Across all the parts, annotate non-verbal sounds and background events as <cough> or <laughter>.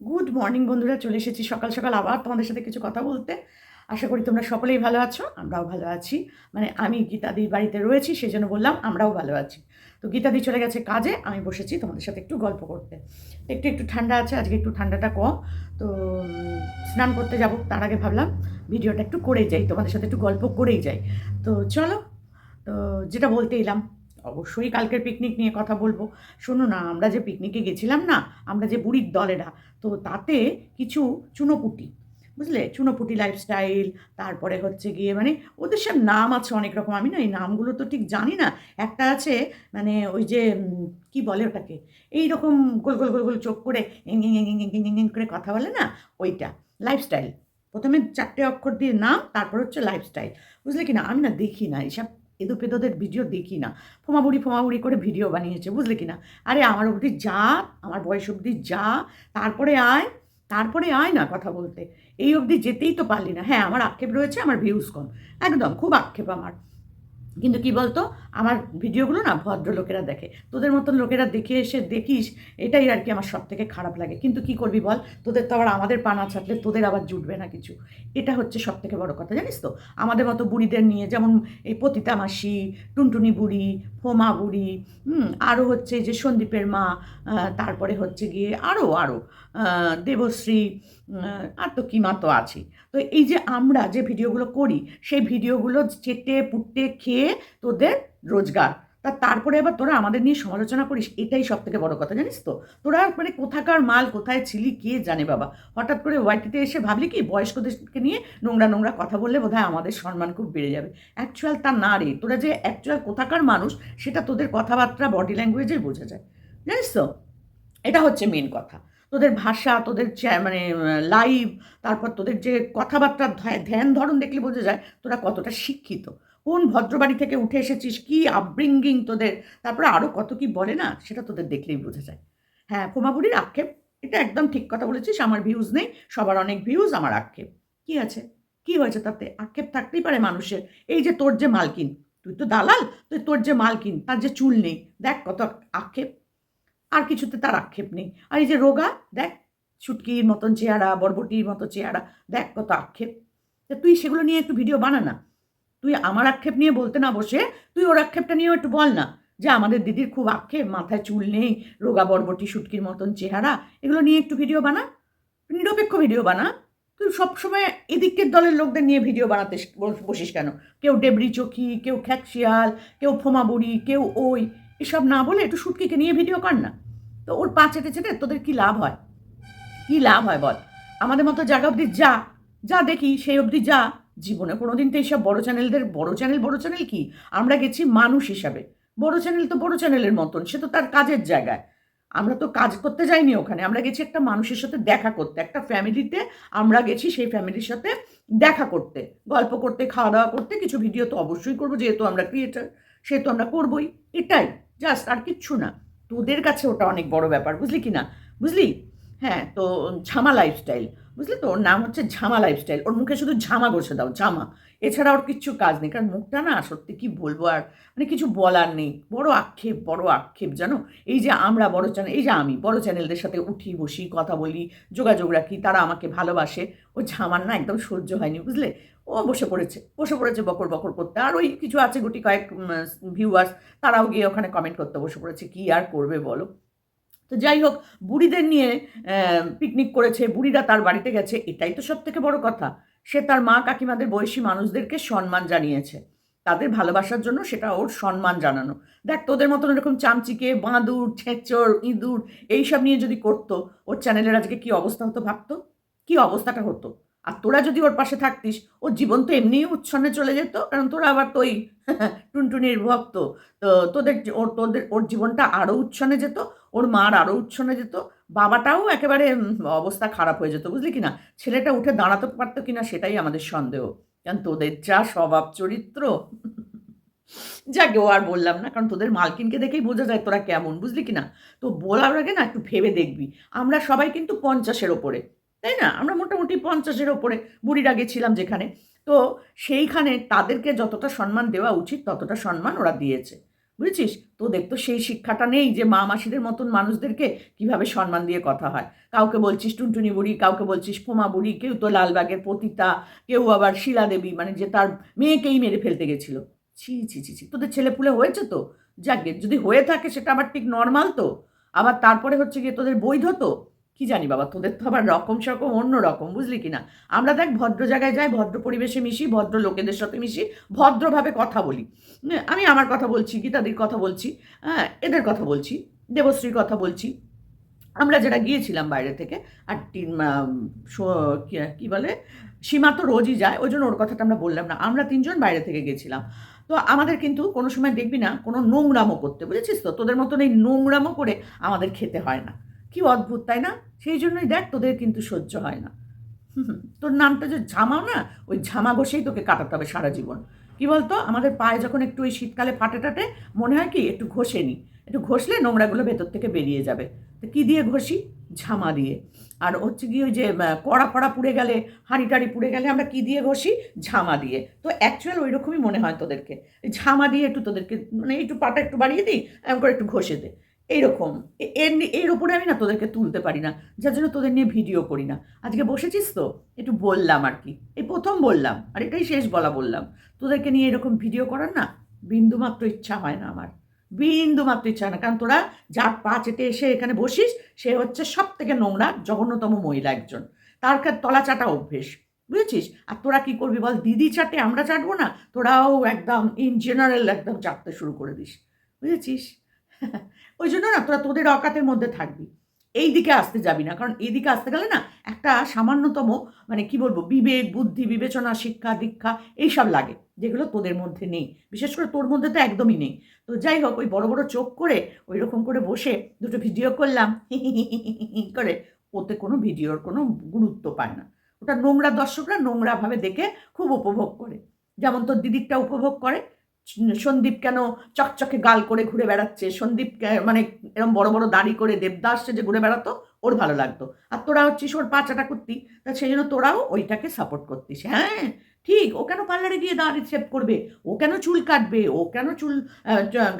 Good morning বন্ধুরা, চলে এসেছি সকাল সকাল আবার তোমাদের সাথে কিছু কথা বলতে। আশা করি তোমরা সকলেই ভালো আছো, আমরাও ভালো আছি। মানে আমি গীতাদির বাড়িতে রয়েছি সেই জন্য বললাম আমরাও ভালো আছি। তো গীতাদি চলে গেছে কাজে, আমি বসেছি তোমাদের সাথে একটু গল্প করতে। একটু একটু ঠান্ডা আছে, আজকে একটু ঠান্ডাটা কম। তো, স্নান করতে যাব, তার আগে ভাবলাম ভিডিওটা একটু করেই যাই, তোমাদের সাথে একটু গল্প করেই যাই। তো চলো, তো যেটা বলতে এলাম অবশ্যই কালকের পিকনিক নিয়ে কথা বলব। শোনো না, আমরা যে পিকনিকে গেছিলাম না, আমরা যে বুড়ির দলেরা, তো তাতে কিছু চুনোপুটি, বুঝলে? চুনোপুটি লাইফস্টাইল তারপরে হচ্ছে গিয়ে মানে ওদের সব নাম আছে অনেক রকম। আমি না এই নামগুলো তো ঠিক জানি না। একটা আছে মানে ওই যে কি বলে ওটাকে? এই রকম গোল গোল গোল গোল চোখ করে করে কথা বলে না? ওইটা লাইফস্টাইল প্রথমে চারটে অক্ষর দিয়ে নাম, তারপর হচ্ছে লাইফস্টাইল বুঝলে কি না আমি না দেখি না, এইসব এদো পেদোদের ভিডিও দেখি না। ফোমাবুড়ি ফোমাবুড়ি করে ভিডিও বানিয়েছে, বুঝলে কি না আরে আমার অবধি যা, আমার বয়স অবধি যা, তারপরে আয় তারপরে আয় না কথা বলতে। এই অবধি যেতেই তো পারলি না। হ্যাঁ আমার আক্ষেপ রয়েছে, আমার ভিউজ কম। একদম, খুব আক্ষেপ আমার। কিন্তু কি বলতো? আমার ভিডিওগুলো না ভদ্র লোকেরা দেখে। তোদের মতন লোকেরা দেখে এসে দেখিস, এটাই আর কি আমার সব থেকে খারাপ লাগে। কিন্তু কি করবি বল? তোদের তো আবার আমাদের পানা ছাড়লে তোদের আবার জুটবে না কিছু। এটা হচ্ছে সব থেকে বড় কথা, জানিস তো? আমাদের মতো বুড়িদের নিয়ে যেমন এই পতিতা মাসি, টুনটুনি বুড়ি, ফোমা বুড়ি আরও হচ্ছে যে সন্দীপের মা তারপরে হচ্ছে গিয়ে আরও আরও দেবশ্রী আর তো কী মা তো আছি তো এই যে আমরা যে ভিডিওগুলো করি, সেই ভিডিওগুলো চেটে পুটে খেয়ে তোদের রোজগার। তা তারপরে আবার তোরা আমাদের নিয়ে সমালোচনা করিস, এটাই সব থেকে বড় কথা, জানিস তো? তোরা মানে কোথাকার মাল, কোথায় ছিলি, কে জানে বাবা? হঠাৎ করে ওয়াইটিতে এসে ভাবলি কি, বয়স্কদেরকে নিয়ে নোংরা নোংরা কথা বললে বোধহয় আমাদের সম্মান খুব বেড়ে যাবে। অ্যাকচুয়াল তা না রে, তোরা যে অ্যাকচুয়াল কোথাকার মানুষ, সেটা তোদের কথাবার্তা, বডি ল্যাঙ্গুয়েজেই বোঝা যায়। জানিস তো? এটা হচ্ছে মেন কথা। তোদের ভাষা, তোদের মানে লাইভ তারপর তোদের যে কথাবার্তার ধ্য- ধ্যান ধরন দেখলে বোঝা যায় তোরা কতটা শিক্ষিত। কোন ভদ্রবাড়ি থেকে উঠে এসেছিস, কি আপব্রিঙ্গিং তোদের, তারপরে আরও কত কি বলে না, সেটা তোদের দেখলেই বোঝা যায়। হ্যাঁ ফোমাবুড়ির আক্ষেপ, এটা একদম ঠিক কথা বলেছিস, আমার ভিউজ নেই, সবার অনেক ভিউজ আমার আক্ষেপ। কি আছে? কি হয়েছে তাতে? আক্ষেপ থাকতেই পারে মানুষের। এই যে তোর যে মালকিন, তুই তো দালাল, তুই তোর যে মালকিন, তার যে চুল নেই, দেখ কত আক্ষেপ। আর কিছুতে তার আক্ষেপ নেই। আর এই যে রোগা, দেখ ছুটকির মতন চেহারা, বরবটির মতো চেহারা, দেখ কত আক্ষেপ। তা তুই সেগুলো নিয়ে একটু ভিডিও বানা না। তুই আমার আক্ষেপ নিয়ে বলতে না বসে, তুই ওর আক্ষেপটা নিয়েও একটু বল না যে আমাদের দিদির খুব আক্ষেপ, মাথায় চুল নেই, রোগা, বরবটি শুটকির মতন চেহারা, এগুলো নিয়ে একটু ভিডিও বানা। নিরপেক্ষ ভিডিও বানা। তুই সবসময় এদিকের দলের লোকদের নিয়ে ভিডিও বানাতে বসিস কেন? কেউ ডেবরি চোখি, কেউ খ্যাকশিয়াল, কেউ ফোমাবুড়ি, কেউ ওই। এসব না বলে একটু শুটকিকে নিয়ে ভিডিও কর না। তো ওর পা চেটে চেটে তোদের কী লাভ হয়? কী লাভ হয় বল? আমাদের মতো জায়গা অবধি যা যা দেখি সেই অবধি যা। জীবনে কোনো দিন তো এইসব বড়ো চ্যানেলদের, বড় চ্যানেল, বড়ো চ্যানেল কি? আমরা গেছি মানুষ হিসাবে। বড় চ্যানেল তো বড় চ্যানেলের মতন, সে তো তার কাজের জায়গায়। আমরা তো কাজ করতে যাইনি ওখানে, আমরা গেছি একটা মানুষের সাথে দেখা করতে, একটা ফ্যামিলিতে আমরা গেছি সেই ফ্যামিলির সাথে দেখা করতে, গল্প করতে, খাওয়া দাওয়া করতে, কিছু ভিডিও তো অবশ্যই করব, যেহেতু আমরা ক্রিয়েটার সেহেতু আমরা করবোই, এটাই। জাস্ট আর কিচ্ছু না। তোদের কাছে ওটা অনেক বড় ব্যাপার, বুঝলি কি না? বুঝলি? হ্যাঁ তো ঝামা লাইফস্টাইল বুঝলি তো? ওর নাম হচ্ছে ঝামা লাইফস্টাইল ওর মুখে শুধু ঝামা বসে দাও, ঝামা। এছাড়া ওর কিচ্ছু কাজ নেই। কারণ মুখটা না, সত্যি কি বলব আর মানে কিছু বলার নেই। বড় আক্ষেপ বড় আক্ষেপ, জানো? এই যে আমরা বড় চ্যানেল এই যে আমি বড় চ্যানেলদের সাথে উঠি, বসি, কথা বলি, যোগাযোগ রাখি, তারা আমাকে ভালোবাসে। ও ঝামার না একদম সহ্য হয়নি, বুঝলে? ও বসে পড়েছে বসে পড়েছে বকর বকর করতে। আর ওই কিছু আছে, গুটি কয়েক ভিউয়ার্স তারাও গিয়ে ওখানে কমেন্ট করতে বসে পড়েছে, কি আর করবে বলো? তো যাই হোক, বুড়িদের নিয়ে পিকনিক করেছে, বুড়িরা তার বাড়িতে গেছে, এটাই তো সব থেকে বড় কথা। সে তার মা কাকিমাদের বয়সী মানুষদেরকে সম্মান জানিয়েছে। তাদের ভালোবাসার জন্য সেটা ওর সম্মান জানানো। দেখ, তোদের মতন এরকম চামচিকে, বাঁদুর ছেঁচড় ইঁদুর, এইসব নিয়ে যদি করতো, ওর চ্যানেলের আজকে কি অবস্থা হতো ভাবতো? কি অবস্থাটা হতো? আর তোরা যদি ওর পাশে থাকতিস ওর জীবন তো এমনিই উচ্ছন্নে চলে যেত, কারণ তোরা আবার তোই <laughs> টুনটুনির ভক্ত। তো তোদের ওর তোদের, ওর জীবনটা আরও উচ্ছন্নে যেত, ওর মার আরও উচ্ছন্নে যেত, বাবাটাও একেবারে অবস্থা খারাপ হয়ে যেত, বুঝলি কি না ছেলেটা উঠে দাঁড়াতে পারতো কিনা সেটাই আমাদের সন্দেহ। কারণ তোদের যা স্বভাব চরিত্র, <laughs> যাকে ও আর বললাম না, কারণ তোদের মালকিনকে দেখেই বোঝা যায় তোরা কেমন, বুঝলি কি না তো বলার আগে না একটু ভেবে দেখবি। আমরা সবাই কিন্তু পঞ্চাশের ওপরে। তাই না? আমরা মোটামুটি পঞ্চাশের ওপরে বুড়িরা গেছিলাম যেখানে। তো সেইখানে তাদেরকে যতটা সম্মান দেওয়া উচিত, ততটা সম্মান ওরা দিয়েছে। বুঝেছিস? তোদের তো সেই শিক্ষাটা নেই যে মা মাসিদের মতন মানুষদেরকে কীভাবে সম্মান দিয়ে কথা হয়। কাউকে বলছিস টুনটুনি বুড়ি, কাউকে বলছিস ফোমা বুড়ি, কেউ তো লালবাগের পতিতা, কেউ আবার শিলা দেবী মানে যে তার মেয়েকেই মেরে ফেলতে গেছিল। ছি ছি ছি ছি। তোদের ছেলেপুলে হয়েছে তো? যাকে যদি হয়ে থাকে সেটা আবার ঠিক নর্মাল তো। আবার তারপরে হচ্ছে গিয়ে তোদের বৈধ তো? কি জানি বাবা, তোদের তো আবার রকম সকম অন্য রকম, বুঝলি কি না? আমরা দেখ ভদ্র জায়গায় যাই, ভদ্র পরিবেশে মিশি, ভদ্র লোকেদের সাথে মিশি, ভদ্রভাবে কথা বলি। আমি আমার কথা বলছি, গীতাদির কথা বলছি হ্যাঁ এদের কথা বলছি, দেবশ্রীর কথা বলছি। আমরা যেটা গিয়েছিলাম বাইরে থেকে, আর কি বলে, সীমা তো রোজই যায়, ওই জন্য ওর কথাটা আমরা বললাম না, আমরা তিনজন বাইরে থেকে গেছিলাম। তো আমাদের কিন্তু কোনো সময় দেখবি না, কোনো নোংরামো করতে, বুঝেছিস তো? তোদের মতন এই নোংরামো করে আমাদের খেতে হয় না। কি অদ্ভুত, তাই না? সেই জন্যই দেখ তোদের কিন্তু সহ্য হয় না। তোর নামটা যে ঝামা না, ওই ঝামা ঘষেই তোকে কাটাতে হবে সারা জীবন। কি বলতো? আমাদের পায়ে যখন একটু ওই শীতকালে ফাটে টাটে, মনে হয় কি একটু ঘষে নি। একটু ঘষলে নোংরাগুলো ভেতর থেকে বেরিয়ে যাবে। তো কী দিয়ে ঘষি? ঝামা দিয়ে। আর হচ্ছে কি ওই যে কড়া ফড়া পুড়ে গেলে, হাঁড়ি টাড়ি পুড়ে গেলে আমরা কী দিয়ে ঘষি? ঝামা দিয়ে। তো অ্যাকচুয়াল ওই রকমই মনে হয় তোদেরকে। ঝামা দিয়ে একটু তোদেরকে মানে একটু পাটা একটু বাড়িয়ে দিই এমন করে একটু ঘষে দে। এইরকম এর এর উপরে আমি না তোদেরকে তুলতে পারি না। যার জন্য তোদের নিয়ে ভিডিও করি না। আজকে বসেছিস তো? একটু বললাম আর কি। এই প্রথম বললাম, আর এটাই শেষ বলা বললাম। তোদেরকে নিয়ে এরকম ভিডিও করার না বিন্দু মাত্র ইচ্ছা হয় না আমার। বিন্দু মাত্র ইচ্ছা হয় না। কারণ তোরা যার পা চেটে এসে এখানে বসিস, সে হচ্ছে সব থেকে নোংরা, জঘন্যতম মহিলা একজন। তার তলা চাটা অভ্যেস। বুঝেছিস? আর তোরা কি করবি বল? দিদি চাটে আমরা চাটবো না? তোরাও একদম ইন জেনারেল একদম চাটতে শুরু করে দিস। বুঝেছিস? <laughs> ওই জন্য না তোরা তোদের অকাতের মধ্যে থাকবি। এই দিকে আসতে যাবি না, কারণ এই দিকে আসতে গেলে না একটা সামান্যতম মানে কি বলব, বিবেক, বুদ্ধি, বিবেচনা, শিক্ষা, দীক্ষা এইসব লাগে, যেগুলো তোদের মধ্যে নেই। বিশেষ করে তোর মধ্যে তো একদমই নেই। তো যাই হোক, ওই বড় বড় চোখ করে ওই রকম করে বসে দুটো ভিডিও করলাম, <laughs> করে ওতে কোনো ভিডিওর কোনো গুরুত্ব পায় না। ওটা নোংরা দর্শকরা নোংরাভাবে দেখে খুব উপভোগ করে। যেমন তোর দিদিরটা উপভোগ করে সন্দীপ কেন চকচকে গাল করে ঘুরে বেড়াচ্ছে? সন্দীপ মানে এরকম বড় বড় দাড়ি করে দেবদাস যে ঘুরে বেড়াতো, ওর ভালো লাগতো। আর তোরা হচ্ছিস ওর পাচাটা করতি তা সেই জন্য তোরাও ওইটাকে সাপোর্ট করতিস। হ্যাঁ ঠিক, ও কেন পার্লারে গিয়ে দাঁড়িয়ে সেভ করবে? ও কেন চুল কাটবে? ও কেন চুল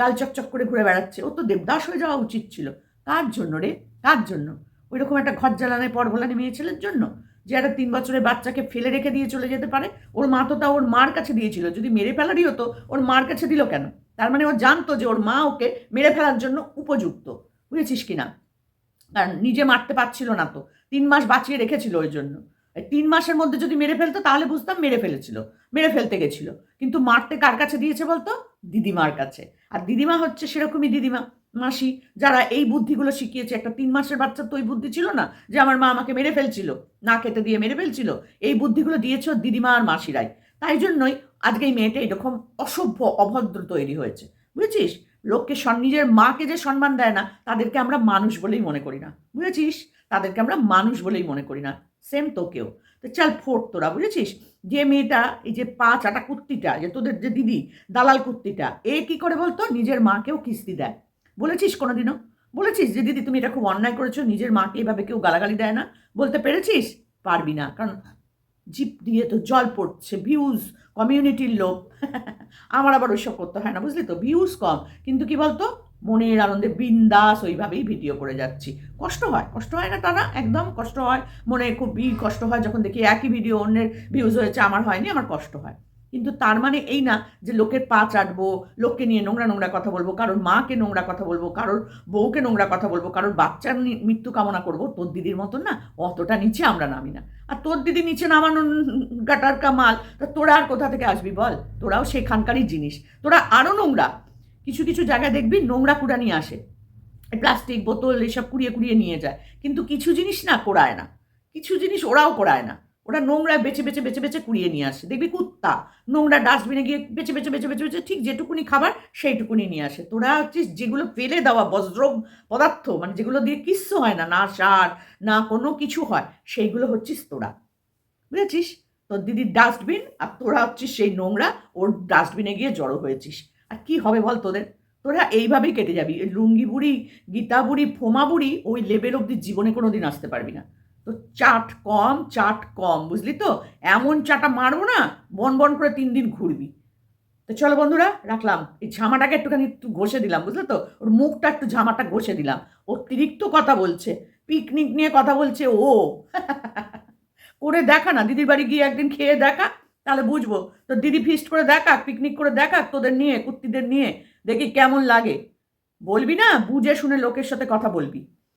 গাল চকচক করে ঘুরে বেড়াচ্ছে? ও তো দেবদাস হয়ে যাওয়া উচিত ছিল। কার জন্য রে? কার জন্য? ওইরকম একটা ঘর জ্বালানায় পর ভোলানি মেয়ে জন্য? যে একটা তিন বছরের বাচ্চাকে ফেলে রেখে দিয়ে চলে যেতে পারে, ওর মা তো তা ওর মার কাছে দিয়েছিল। যদি মেরে ফেলারই হতো, ওর মার কাছে দিল কেন? তার মানে ও জানতো যে ওর মা ওকে মেরে ফেলার জন্য উপযুক্ত। বুঝেছিস কি না? কারণ নিজে মারতে পারছিল না তো। তিন মাস বাঁচিয়ে রেখেছিল ওই জন্য। তিন মাসের মধ্যে যদি মেরে ফেলতো, তাহলে বুঝতাম মেরে ফেলেছিল। মেরে ফেলতে গেছিল। কিন্তু মারতে কার কাছে দিয়েছে বলতো? দিদিমার কাছে। আর দিদিমা হচ্ছে সেরকমই দিদিমা। মাসি, যারা এই বুদ্ধিগুলো শিখিয়েছে, একটা তিন মাসের বাচ্চার তো ওই বুদ্ধি ছিল না যে আমার মা আমাকে মেরে ফেলছিল, না খেতে দিয়ে মেরে ফেলছিল, এই বুদ্ধিগুলো দিয়েছে দিদিমা আর মাসিরাই। তাই জন্যই আজকে এই মেয়েটা এরকম অসভ্য অভদ্র তৈরি হয়েছে। বুঝেছিস? লোককে নিজের মাকে যে সম্মান দেয় না, তাদেরকে আমরা মানুষ বলেই মনে করি না। বুঝেছিস? তাদেরকে আমরা মানুষ বলেই মনে করি না। সেম তোকেও। তো চল ফোট তোরা, বুঝেছিস? যে মেয়েটা, এই যে পা চাটা কুত্তিটা, যে তোদের যে দিদি, দালাল কুত্তিটা, এ কি করে বলতো? নিজের মাকেও কিস্তি দেয়। বলেছিস কোনোদিনও? বলেছিস যে, দিদি, তুমি এটা খুব অন্যায় করেছ, নিজের মাকে এভাবে কেউ গালাগালি দেয় না। বলতে পেরেছিস? পারবি না, কারণ জিপ দিয়ে তো জল পড়ছে ভিউজ কমিউনিটির লোক আমার আবার ওইসব করতে হয় না, বুঝলি তো? ভিউজ কম। কিন্তু কি বলতো? মনের আনন্দে বিন্দাস ওইভাবেই ভিডিও করে যাচ্ছি। কষ্ট হয় কষ্ট হয় না তারা? একদম কষ্ট হয়। মনে খুবই কষ্ট হয় যখন দেখি একই ভিডিও অন্যের ভিউজ হয়েছে, আমার হয়নি, আমার কষ্ট হয়। কিন্তু তার মানে এই না যে লোকের পা চাটবো, লোককে নিয়ে নোংরা নোংরা কথা বলব, কারোর মাকে নোংরা কথা বলব, কারোর বউকে নোংরা কথা বলব, কারোর বাচ্চার মৃত্যু কামনা করব, তোর দিদির মতন না অতটা নিচে আমরা নামি না। আর তোর দিদি নিচে নামানো গাটার কামাল তা তোরা আর কোথা থেকে আসবি বল? তোরাও সেখানকারই জিনিস। তোরা আরও নোংরা। কিছু কিছু জায়গায় দেখবি নোংরা কুড়া নিয়ে আসে। প্লাস্টিক বোতল এসব কুড়িয়ে কুড়িয়ে নিয়ে যায়। কিন্তু কিছু জিনিস না কোড়ায় না। কিছু জিনিস ওরাও কোড়ায় না। ওরা নোংরা বেছে বেছে বেছে বেছে কুড়িয়ে নিয়ে আসে। দেখবি কুত্তা নোংরা ডাস্টবিনে গিয়ে বেছে বেছে বেছে বেছে বেছে ঠিক যেটুকুনি খাবার সেইটুকুনি নিয়ে আসে। তোরা হচ্ছিস যেগুলো ফেলে দেওয়া বজ্র পদার্থ মানে যেগুলো দিয়ে কিচ্ছু হয় না না সার, না কোনো কিছু হয়, সেইগুলো হচ্ছিস তোরা। বুঝেছিস? তোর দিদির ডাস্টবিন আর তোরা হচ্ছিস সেই নোংরা, ওর ডাস্টবিনে গিয়ে জড়ো হয়েছিস। আর কি হবে বল তোদের? তোরা এইভাবেই কেটে যাবি। লুঙ্গি বুড়ি, গীতা বুড়ি, ফোমা বুড়ি ওই লেভেল অব্দি জীবনে কোনো দিন আসতে পারবি না। তো চাট কম চাট কম, বুঝলি তো? এমন চাটা মারবো না, বন বন করে তিন দিন ঘুরবি। তো চলো বন্ধুরা, রাখলাম। এই ঝামাটাকে একটুখানি একটু ঘষে দিলাম, বুঝলে তো? ওর মুখটা একটু ঝামাটা ঘষে দিলাম। অতিরিক্ত কথা বলছে, পিকনিক নিয়ে কথা বলছে ও। <laughs> করে দেখা না, দিদির বাড়ি গিয়ে একদিন খেয়ে দেখা, তাহলে বুঝব। তো দিদি ফিস্ট করে দেখাক পিকনিক করে দেখাক তোদের নিয়ে, কুত্তিদের নিয়ে, দেখি কেমন লাগে। বলবি না, বুঝে শুনে লোকের সাথে কথা বলবি।